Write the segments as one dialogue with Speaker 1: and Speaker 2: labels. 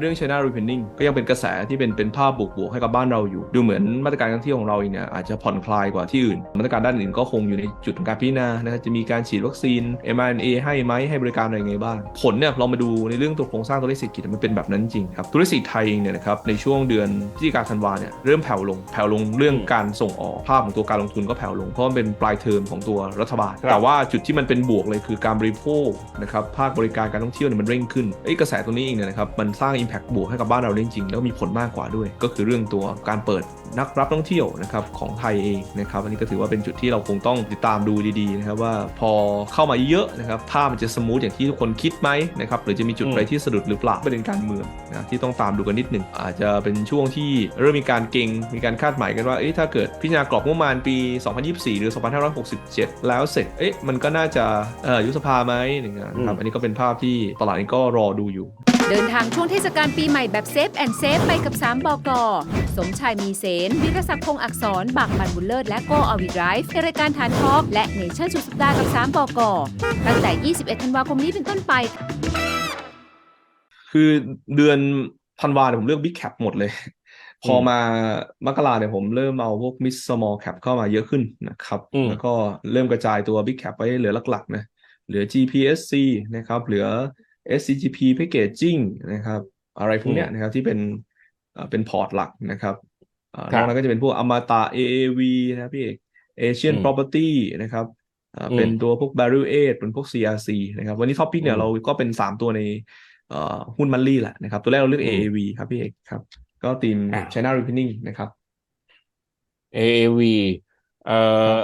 Speaker 1: เรื่อง China Reopening ก็ยังเป็นกระแสที่เป็นเป็นภาพบวกๆให้กับบ้านเราอยู่ ดูเหมือนมาตรการการท่องเที่ยวของเราเองเนี่ยอาจจะผ่อนคลายกว่าที่อื่น มาตรการด้านอื่นก็คงอยู่ในจุดของการพิจารณานะครับจะมีการฉีดวัคซีน mRNA ให้ไหมให้บริการอะไรไงบ้าง ผลเนี่ยเรามาดูในเรื่องตัวโครงสร้างตัวเลขเศรษฐกิจมันเป็นแบบนั้นจริงครับตัวเลขเศรษฐกิจไทยเองเนี่ยนะครับในช่วงเดือนพฤศจิกาธันวาเนี่ยเริ่มแผ่วลงแผ่วลงเรื่องการส่งออกภาพของตัวการลงทุนก็แผ่วลงเพราะมันเป็นปลายเทอมของตัวรัฐบาล
Speaker 2: ครับ
Speaker 1: แต่ว่าจุดที่มันเป็นบวกเลยคือการบริโภคนะครับภาคบริการการท่องเที่ยวเนี่ยมันเร่งขึ้นไอ้ยกระแสตัวนี้เองเนี่ยนะครับมันสร้าง Impact บวกให้กับบ้านเราได้จริงๆแล้วมีผลมากกว่าด้วย ก็คือเรื่องตัวการเปิดนักรับท่องเที่ยวนะครับของไทยเองนะครับอันนี้ก็ถือว่าเป็นจุดที่เราคงต้องติดตามดูดีๆนะครับว่าพอเข้ามาเยอะๆนะครับภาพมันจะสมูทอย่างที่ทุกคนคิดไหมนะครับหรือจะมีจุด
Speaker 2: อืม
Speaker 1: อะไรที่สะดุดหรือเปล่าประเด็นการเมืองนะที่ต้องตามดูกันนิดหนึ่งอาจจะเป็นช่วงที่เริ่มมีการเก่งมีการคาดหมายกันว่าเอ๊ะถ้าเกิดพิจารณากรอบงบประมาณปี 2024 หรือ 2567 แล้วเสร็จเอ๊ะมันก็น่าจะเอ่อยุบสภาไหมอย่างเงี้ยนะครับ
Speaker 2: อืม
Speaker 1: อันนี้ก็เป็นภาพที่ตลาดเองก็รอดูอยู่
Speaker 3: เดินทางช่วงเทศกาลปีใหม่แบบเซฟแอนเซฟไปกับ 3 บก สมชายมีเสนวิรศักดิ์พงษ์อักษรบากมันบุญเลิศและโกอวิดไรฟ์ในรายการฐานทอล์กและเนชั่นสุดสัปดาห์กับ 3 บก ตั้งแต่ 21 ธันวาคมนี้เป็นต้นไป
Speaker 1: คือเดือนธันวาเนี่ยผมเลือก Big Cap หมดเลย พอมามกราเนี่ยผมเริ่มเอาพวก Mid Small Cap เข้ามาเยอะขึ้นนะครับ
Speaker 2: อืม
Speaker 1: แล้วก็เริ่มกระจายตัว Big Cap ไปเหลือหลักๆนะเหลือ GPSC นะครับเหลือ SCGP Packaging นะครับอะไรพวกเนี้ยนะครับที่เป็นเอ่อเป็นพอร์ตหลักนะครับเอ่อน
Speaker 2: ครั
Speaker 1: อบกนั้นก็จะเป็นพวกอมตะ AAV นะครับพี่เอก Asian
Speaker 2: อืม
Speaker 1: Property นะครับอ่า
Speaker 2: อืม
Speaker 1: เป็นตัวพวก Barrel 8เป็นพวก CRC นะครับ วันนี้ท็อปพิกเนี่ย
Speaker 2: อืม
Speaker 1: เราก็เป็น3ตัวในเอ่อหุ้นมันลี่แหละนะครับ ตัวแรกเราเลือก
Speaker 2: อืม
Speaker 1: AAV ครับพี่เอกครับ ก็ทีม
Speaker 2: อ่า
Speaker 1: China Reopening นะครับ
Speaker 2: AAV เอ่อ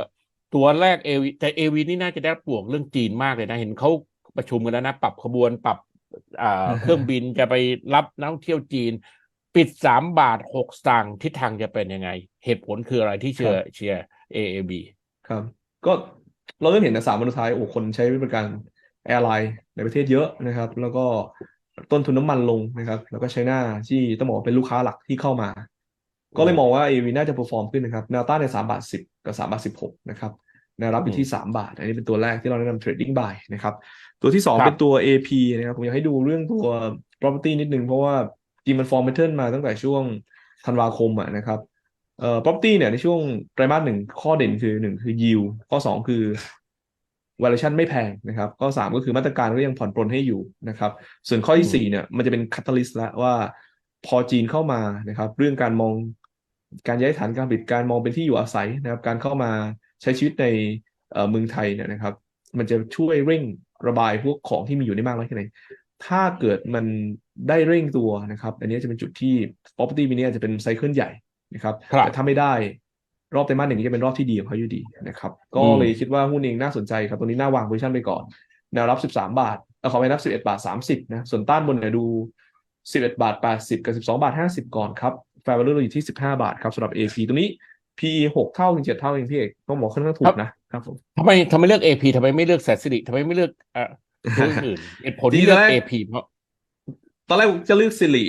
Speaker 2: ตัวแรก AV แต่ AV นี่น่าจะได้บวกเรื่องจีนมากเลยนะ เห็นเขา ประชุมกันแล้วนะ ปรับขบวนปรับอ่าเครื่องบินจะไปรับนักท่องเที่ยวจีน ปิดสามบาทหกสตางค์ทิศทางจะเป็นยังไง เหตุผลคืออะไรที่เชียร์เชียร์ AAV
Speaker 1: ครับ ก็เราเริ่มเห็นในสามวันสุดท้ายโอ้คนใช้บริการแอร์ไลน์ในประเทศเยอะนะครับ แล้วก็ต้นทุนน้ำมันลงนะครับ แล้วก็ไชน่าที่ต้องบอกว่าเป็นลูกค้าหลักที่เข้ามา ก็เลยมองว่า AV น่าจะเ e อร์ฟอร์มขึ้นนะครับแนวต้านใน3บาท10กับ3บาท16นะครับ แนวรับอยู่ที่ 3 บาท อันนี้เป็นตัวแรกที่เราแนะนำ trading buy นะครับ ตัวที่
Speaker 2: ครั
Speaker 1: 2
Speaker 2: บ
Speaker 1: เป็นตัว AP นะครับผมอยากให้ดูเรื่องตัว property นิดนึง เพราะว่าจริงมัน form pattern มาตั้งแต่ช่วงธันวาคมอะนะครับเอ่อ property เนี่ยในช่วงไตรมาสหนึ่งข้อเด่นคือหนึ่งคือ yield ข้อสองคือ valuation ไม่แพงนะครับ ข้อสามก็คือมาตรการก็ยังผ่อนปรนให้อยู่นะครับ ส่วนข้อที่สี่เนี่ยมันจะเป็น catalyst แล้วว่าพอจีนเข้ามานะครับ เรื่องการมองการย้ายฐานการผลิตการมองเป็นที่อยู่อาศัยนะครับ การเข้ามา ใช้ชีวิตในเอ่อเมืองไทยเนี่ยนะครับ มันจะช่วยเร่งระบายพวกของที่มีอยู่ได้มากน้อยแค่ไหนถ้าเกิดมันได้เร่งตัวนะครับ อันนี้จะเป็นจุดที่ property ปีนี้อาจจะเป็นไซเคิลใหญ่นะครับ
Speaker 2: ครับ
Speaker 1: แต่ถ้าไม่ได้รอบไตรมาสหนึ่งนี้จะเป็นรอบที่ดีของเขาอยู่ดีนะครับ ก็
Speaker 2: อืม
Speaker 1: เลยคิดว่าหุ้นเองน่าสนใจครับ ตัวนี้น่าวาง position ไปก่อน แนวรับ 13 บาทเออขอไปนับ 11 บาท 30 นะ ส่วนต้านบนเนี่ยดู 11 บาท 80 กับ 12 บาท 50 ก่อนครับ fair value เราอยู่ที่ 15 บาทครับสำหรับ AP ตัวนี้ PE 6เท่าถึง7เท่าเองพี่เอกต้องบอกค่อนข้างถูกนะครับผม
Speaker 2: ทำไมทำไมเลือก AP ทำไมไม่เลือกแสนสิริทำไมไม่เลือกเอ่อตัวอื่นเหตุผลที่เลือก AP เพราะ
Speaker 1: ตอนแรกจะเลือกสิริ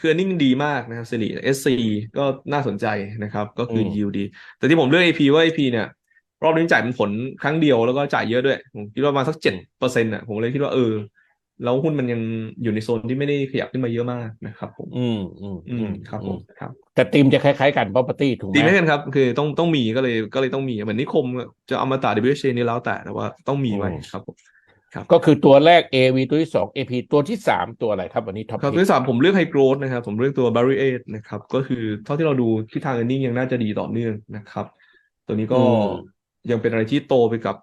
Speaker 1: คืออันนิ่งดีมากนะครับสิริ SC ก็น่าสนใจนะครับ ก็คือ
Speaker 2: อืม
Speaker 1: yield ดี แต่ที่ผมเลือก AP ว่า AP เนี่ย รอบนี้จ่ายเป็นผลครั้งเดียวแล้วก็จ่ายเยอะด้วย ผมคิดว่าประมาณสักเจ็ดเปอร์เซ็นต์อะผมเลยคิดว่าเออ แล้วหุ้นมันยังอยู่ในโซนที่ไม่ได้ขยับขึ้นมาเยอะมากนะครับผม
Speaker 2: อืมอืม
Speaker 1: อืมครับผมครับ
Speaker 2: แต่ธีมจะคล้ายๆกัน property ถูกไหม
Speaker 1: ดีไหมกันครับ คือต้องต้องมีก็เลยก็เลยต้องมีเหมือนนิคมจะเอามาตา WHA นี่แล้วแต่แต่ว่าต้องมีไว้ครับผม
Speaker 2: ก็คือตัวแรก AV ตัวที่สอง AP ตัวที่สามตัวอะไรครับวันนี้ท็อป
Speaker 1: ครับตัวที่สามผมเลือกไฮโกรดนะครับ ผมเลือกตัว Barry 8นะครับ ก็คือเท่าที่เราดูทิศทาง earning ยังน่าจะดีต่อเนื่องนะครับ ตัวนี้ก็ยังเป็นอะไรที่โตไปกับ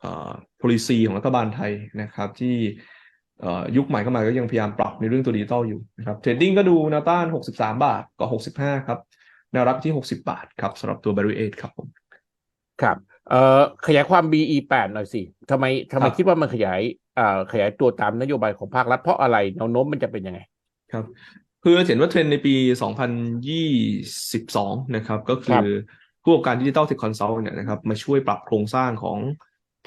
Speaker 1: เอ่อ policy ของรัฐบาลไทยนะครับ ที่เอ่อ ยุคใหม่เข้ามาก็ยังพยายามปรับในเรื่องตัวดิจิตอลอยู่นะครับเทรดดิ้งก็ดูแนวต้าน 63 บาทกับ65 ครับแนวรับที่ 60 บาทครับสำหรับตัว Barry 8ครับผม
Speaker 2: ครับเอ่อขยายความ BE แปดหน่อยสิทำไมทำไม
Speaker 1: ครับ
Speaker 2: คิดว่ามันขยายอ่าขยายตัวตามนโยบายของภาครัฐเพราะอะไรแนวโน้มมันจะเป็นยังไง
Speaker 1: ครับ คือเห็นว่าเทรนด์ในปี 2022 นะครับ ก็คื
Speaker 2: ครั
Speaker 1: อบผู้ประกอบการดิจิ t a ลเทคคอนซัลท์เนี่ยนะครับมาช่วยปรับโครงสร้างของ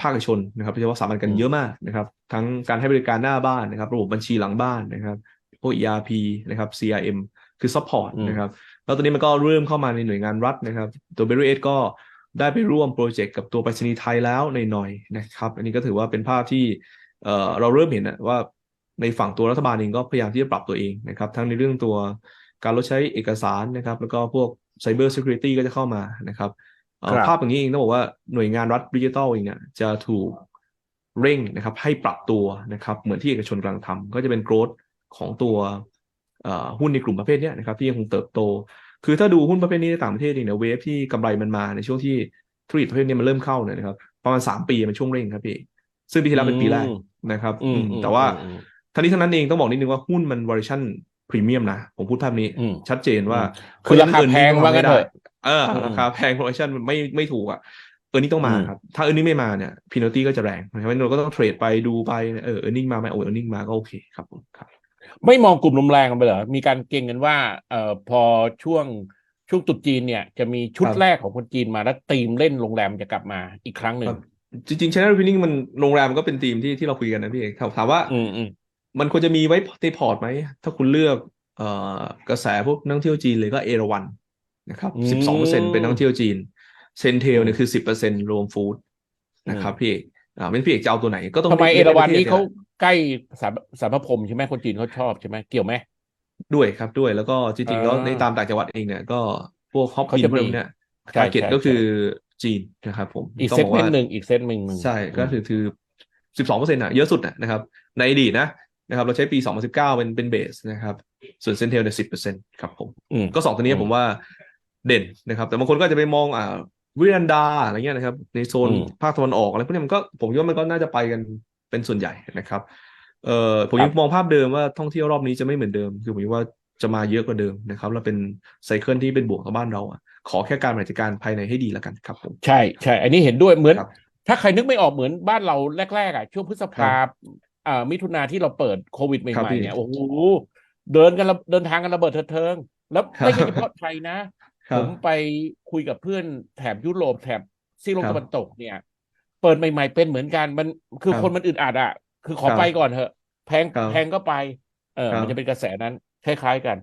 Speaker 1: ภาคเอกชนนะครับโดยเฉพาะสถาบันกัน
Speaker 2: อืม
Speaker 1: เยอะมากนะครับ ทั้งการให้บริการหน้าบ้านนะครับ ระบบบัญชีหลังบ้านนะครับพวก ERP นะครับ CRM คือ support
Speaker 2: อืม
Speaker 1: นะครับ แล้วตอนนี้มันก็เริ่มเข้ามาในหน่วยงานรัฐนะครับ ตัว b e r r y 8ก็ได้ไปร่วมโปรเจกต์กับตัวไปรษณีย์ไทยแล้วในหน่อยๆนะครับ อันนี้ก็ถือว่าเป็นภาพที่เอ่อเราเริ่มเห็นนะว่าในฝั่งตัวรัฐบาลเองก็พยายามที่จะปรับตัวเองนะครับ ทั้งในเรื่องตัวการลดใช้เอกสารนะครับ แล้วก็พวก Cyber Security ก็จะเข้ามานะครับเอ่อ
Speaker 2: ครับ
Speaker 1: ภาพอย่างนี้เองต้องบอกว่าหน่วยงานรัฐดิจิทัลเองเนี่ยจะถูกเร่งนะครับ ให้ปรับตัวนะครับ เหมือนที่เอกชนกำลังทำก็จะเป็นโกรธของตัวเอ่อหุ้นในกลุ่มประเภทเนี้ยนะครับ ที่ยังคงเติบโต คือถ้าดูหุ้นประเภทนี้ในต่างประเทศเองเนี่ยเวฟที่กำไรมันมาในช่วงที่ธุรกิจประเภทนี้มันเริ่มเข้าเนี่ยนะครับประมาณสามปีเป็นช่วงเร่งครับพี่ซึ่งปีที่แล้วเป็นปีแรก
Speaker 2: อืม
Speaker 1: นะครับ
Speaker 2: อืม
Speaker 1: อืม
Speaker 2: อืม
Speaker 1: แต่ว่า
Speaker 2: อืม
Speaker 1: ทั้งนี้ทั้งนั้นเองต้องบอกนิดนึงว่าหุ้นมันวอร์ชัน พรีเมียมนะ ผมพูดภาพนี้
Speaker 2: อืม
Speaker 1: ชัดเจนว่า
Speaker 2: คือราคาแพงว่างั้นเถอะ
Speaker 1: เออ
Speaker 2: อืม
Speaker 1: ราคาแพงวอร์ชันมันไม่ไม่ถูกอะเออร์เน็งต้องมา
Speaker 2: อืม
Speaker 1: ครับ ถ้าเออร์เน็งไม่มาเนี่ยพีนอตี้ก็จะแรงเพราะฉะนั้นเราก็ต้องเทรดไปดูไปเออเออร์เน็งมาไหมโอ้เออร์เน็งมาก็โอเคครับผมครับ
Speaker 2: ไม่มองกลุ่มลมแรงกันไปเหรอ มีการเก่งกันว่าเอ่อพอช่วงช่วงตรุษจีนเนี่ยจะมีชุด
Speaker 1: ครับ
Speaker 2: แรกของคนจีนมาแล้วตีมเล่นโรงแรมจะกลับมาอีกครั้งหนึ่ง
Speaker 1: ครับจริงๆ Channel Opening มันโรงแรมมันก็เป็นธีมที่ที่เราคุยกันนะพี่เอกถามถามว่า
Speaker 2: อื มอืม
Speaker 1: มันควรจะมีไว้ในพอร์ตไหม ถ้าคุณเลือกเอ่อกระแสพวกนักท่องเที่ยวจีนเลยก็เอราวันนะครับ
Speaker 2: อืม
Speaker 1: สิบสองเปอร์เซ็นเป็นนักท่องเที่ยวจีน เซนเทลเนี่ย
Speaker 2: อืม
Speaker 1: คือสิบเปอร์เซ็นรวมฟู้ดนะครับพี่เอกอ่าเป็นพี่เอกจะเอาตัวไหนก็ต้อง
Speaker 2: ทำไมเอ
Speaker 1: ลืก
Speaker 2: ราวัน
Speaker 1: ใประทศ
Speaker 2: นี้เขา
Speaker 1: ย
Speaker 2: ใกล้สารสารพระพรหมใช่ไหมคนจีนเขาชอบใช่ไหมเกี่ยวไหม
Speaker 1: ด้วยครับด้วยแล้วก็จริงๆแล้ว
Speaker 2: อ่า
Speaker 1: ในตามต่างจังหวัดเองเนี่ยก็พวกฮอป
Speaker 2: เขา
Speaker 1: อิน
Speaker 2: จะ
Speaker 1: พวก
Speaker 2: มี
Speaker 1: เนี่ย
Speaker 2: ใช่
Speaker 1: ทาร์เก็ต
Speaker 2: ใช่
Speaker 1: ก็คือจีนนะครับผม
Speaker 2: อีก
Speaker 1: ต้
Speaker 2: เซ
Speaker 1: ง
Speaker 2: ต
Speaker 1: บ
Speaker 2: เมน
Speaker 1: ว่า
Speaker 2: ต์หนึ่งอีกเซตเมนต์หนึ่ง
Speaker 1: ใช่ก็คือคือสิบสองเปอร์เซ็นต์อะเยอะสุดอะนะครับในอดีตนะ นะครับเราใช้ปีสองพันสิบเก้าเป็นเป็นเบสนะครับ ส่วนเซนเทลเนี่ยสิบเปอร์เซ็นต์ครับผม
Speaker 2: อืม
Speaker 1: ก็สองตัวนี้
Speaker 2: อืม
Speaker 1: ผมว่าเด่นนะครับ แต่บางคนก็จะไปมองอ่าวิรันดาอะไรเงี้ยนะครับ ในโซน
Speaker 2: อืม
Speaker 1: ภาคตะวันออกอะไรพวกนี้มันก็ผมคิดว่ามันก็น่าจะไปกันเป็นส่วนใหญ่นะครับเอ่อผม
Speaker 2: ครับ
Speaker 1: ยังมองภาพเดิมว่าท่องเที่ยวรอบนี้จะไม่เหมือนเดิม คือผมคิดว่าจะมาเยอะกว่าเดิมนะครับแล้วเป็นไซเคิลที่เป็นบวกกับบ้านเราอะขอแค่การบริหารจัดการภายในให้ดีแล้วกันครับผม
Speaker 2: ใช่ใช่ อันนี้เห็นด้วยเหมือน
Speaker 1: ครับ
Speaker 2: ถ้าใครนึกไม่ออกเหมือนบ้านเราแรกๆอะช่วงพฤษภา
Speaker 1: ครับ
Speaker 2: อ่ามิถุนาที่เราเปิดโควิดให
Speaker 1: ครับ
Speaker 2: ม่
Speaker 1: พี่
Speaker 2: ๆเนี่ยโอ้โหเดินกันระเดินทางกันระเบิดเถิดเทิง แล้ว
Speaker 1: ครับ
Speaker 2: ไม่ใช่เฉพาะไทยนะ
Speaker 1: ครั
Speaker 2: ผ
Speaker 1: บ
Speaker 2: มไปคุยกับเพื่อนแถบยุโรปแถบซีกโลก
Speaker 1: ครับ
Speaker 2: ตะวันตกเนี่ย เปิดใหม่ ๆ เป็นเหมือนกันมันคือ
Speaker 1: ครับ
Speaker 2: คนมันอึดอัดอะ คือขอ
Speaker 1: ครับ
Speaker 2: ไปก่อนเถอะ แพง
Speaker 1: ครับ
Speaker 2: แพงก็ไป เออ
Speaker 1: ครับ
Speaker 2: มันจะเป็นกระแสนั้นคล้าย ๆกัน